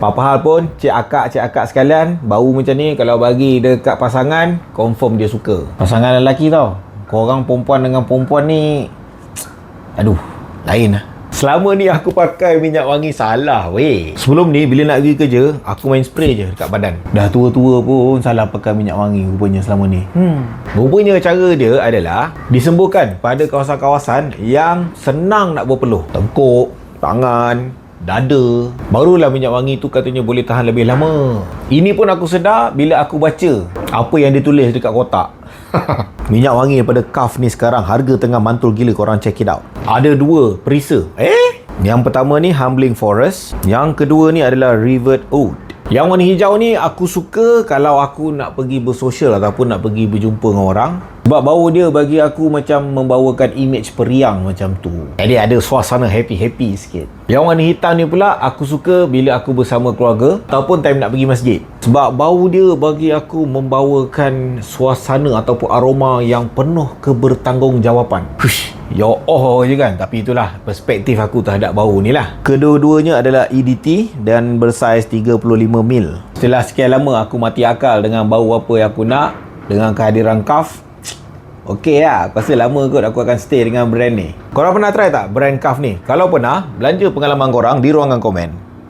Apa hal pun, cik akak, cik akak sekalian, bau macam ni kalau bagi dekat pasangan, confirm dia suka. Pasangan lelaki tau. Korang perempuan dengan perempuan ni, aduh, lain lah. Selama ni aku pakai minyak wangi salah weh. Sebelum ni bila nak pergi kerja, aku main spray je dekat badan. Dah tua-tua pun salah pakai minyak wangi rupanya selama ni. Hmm. Rupanya cara dia adalah disembuhkan pada kawasan-kawasan yang senang nak berpeluh. Tengkuk, tangan, dada. Barulah minyak wangi tu katanya boleh tahan lebih lama. Ini pun aku sedar bila aku baca apa yang ditulis dekat kotak. minyak wangi daripada Kaf ni sekarang harga tengah mantul gila korang check it out. Ada dua perisa. Eh? Yang pertama ni Humbling Forest. Yang kedua ni adalah Rivet Oud. Yang warna hijau ni aku suka kalau aku nak pergi bersosial ataupun nak pergi berjumpa dengan orang. Sebab bau dia bagi aku macam membawakan image periang macam tu. Jadi ada suasana happy-happy sikit. Yang warna hitam ni pula aku suka bila aku bersama keluarga ataupun time nak pergi masjid. Sebab bau dia bagi aku membawakan suasana ataupun aroma yang penuh kebertanggungjawatan. Hush, ya oh je kan. Tapi itulah perspektif aku terhadap bau ni lah. Kedua-duanya adalah EDT dan bersaiz 35 mil. Setelah sekian lama aku mati akal dengan bau apa yang aku nak dengan kehadiran Kaf Okey lah, aku rasa lama kot aku akan stay dengan brand ni. Korang pernah try tak brand Kaf ni? Kalau pernah, belanja pengalaman korang di ruangan komen.